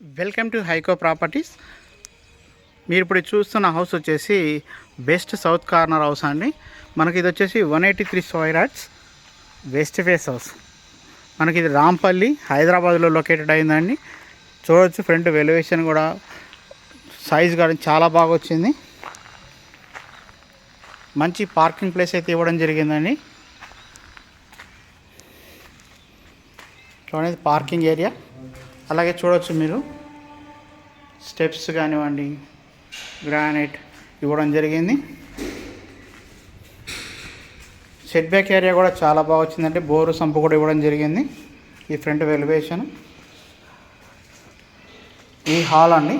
Welcome to హైకో properties. మీరు ఇప్పుడు చూస్తున్న హౌస్ వచ్చేసి వెస్ట్ సౌత్ కార్నర్ హౌస్ అండి. మనకి ఇది వచ్చేసి one eighty three square yards west face house. మనకి ఇది రాంపల్లి హైదరాబాద్లో లొకేటెడ్ అయిందండి. చూడవచ్చు ఫ్రంట్ వెలివేషన్ కూడా సైజ్ కానీ చాలా బాగా వచ్చింది. మంచి పార్కింగ్ ప్లేస్ అయితే ఇవ్వడం జరిగిందండి. చూడండి పార్కింగ్ ఏరియా అలాగే చూడవచ్చు మీరు. స్టెప్స్ కానివ్వండి గ్రానైట్ ఇవ్వడం జరిగింది. సెట్ బ్యాక్ ఏరియా కూడా చాలా బాగా వచ్చిందండి. బోరు సంపు కూడా ఇవ్వడం జరిగింది. ఈ ఫ్రంట్ వెలివేషన్. ఈ హాల్ అండి.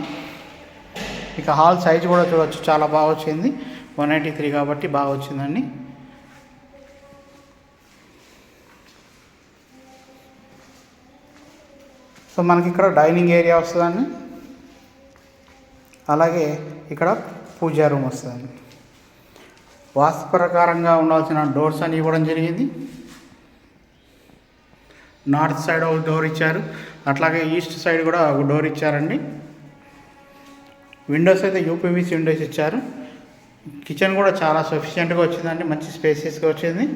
ఇక హాల్ సైజ్ కూడా చూడవచ్చు చాలా బాగా వచ్చింది. వన్ ఎయిటీ త్రీ కాబట్టి బాగా వచ్చిందండి. సో మనకి ఇక్కడ డైనింగ్ ఏరియా వస్తుందండి. అలాగే ఇక్కడ పూజా రూమ్ వస్తుందండి. వాస్తు ప్రకారంగా ఉండాల్సిన డోర్స్ అని ఇవ్వడం జరిగింది. నార్త్ సైడ్ ఒక డోర్ ఇచ్చారు. అట్లాగే ఈస్ట్ సైడ్ కూడా ఒక డోర్ ఇచ్చారండి. విండోస్ అయితే యూపీవీసీ విండోస్ ఇచ్చారు. కిచెన్ కూడా చాలా సఫిషియెంట్గా వచ్చిందండి. మంచి స్పేసియస్గా వచ్చింది.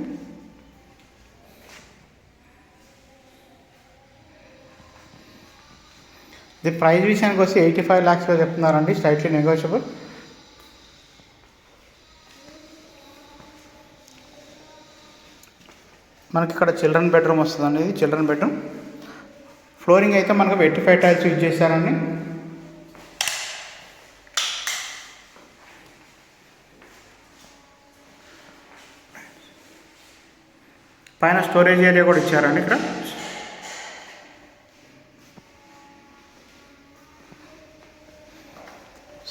ఇది ప్రైస్ విషయానికి వచ్చి ఎయిటీ ఫైవ్ ల్యాక్స్లో చెప్తున్నారండి స్లైట్లీ నెగోషియబుల్ మనకి ఇక్కడ చిల్డ్రన్ బెడ్రూమ్ వస్తుందండి ఇది చిల్డ్రన్ బెడ్రూమ్. ఫ్లోరింగ్ అయితే మనకు ఎయిటీ ఫైవ్ టైల్స్ యూజ్ చేశారండి. పైన స్టోరేజ్ ఏరియా కూడా ఇచ్చారండి ఇక్కడ.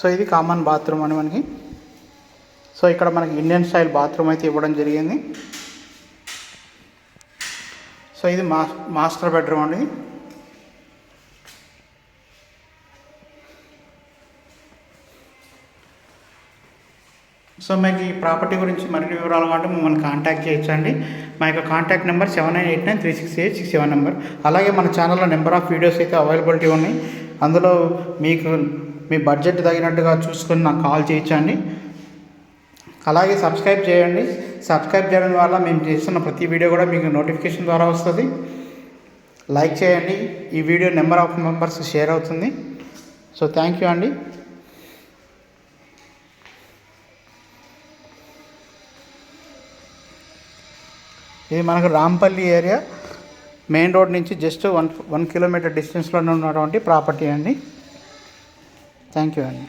సో ఇది కామన్ బాత్రూమ్ అని మనకి. సో ఇక్కడ మనకి ఇండియన్ స్టైల్ బాత్రూమ్ అయితే ఇవ్వడం జరిగింది. సో ఇది మా మాస్టర్ బెడ్రూమ్ అండి. సో మీకు ఈ ప్రాపర్టీ గురించి మరిన్ని వివరాలు కాబట్టి మమ్మల్ని కాంటాక్ట్ చేయొచ్చండి. మా యొక్క contact number seven nine eight nine three six eight six seven number అలాగే మన ఛానల్లో నెంబర్ ఆఫ్ వీడియోస్ అయితే అవైలబిలిటీ ఉన్నాయి. అందులో మీకు మీ బడ్జెట్ తగినట్టుగా చూసుకొని నాకు కాల్ చేయించండి. అలాగే సబ్స్క్రైబ్ చేయండి. సబ్స్క్రైబ్ చేయడం వల్ల మేము చేస్తున్న ప్రతి వీడియో కూడా మీకు నోటిఫికేషన్ ద్వారా వస్తుంది. లైక్ చేయండి. ఈ video number of members share అవుతుంది. సో థ్యాంక్ యూ అండి. ఇది మనకు రాంపల్లి ఏరియా. మెయిన్ రోడ్ నుంచి జస్ట్ వన్ వన్ కిలోమీటర్ డిస్టెన్స్లోనే ఉన్నటువంటి ప్రాపర్టీ అండి. థ్యాంక్ యూ అండి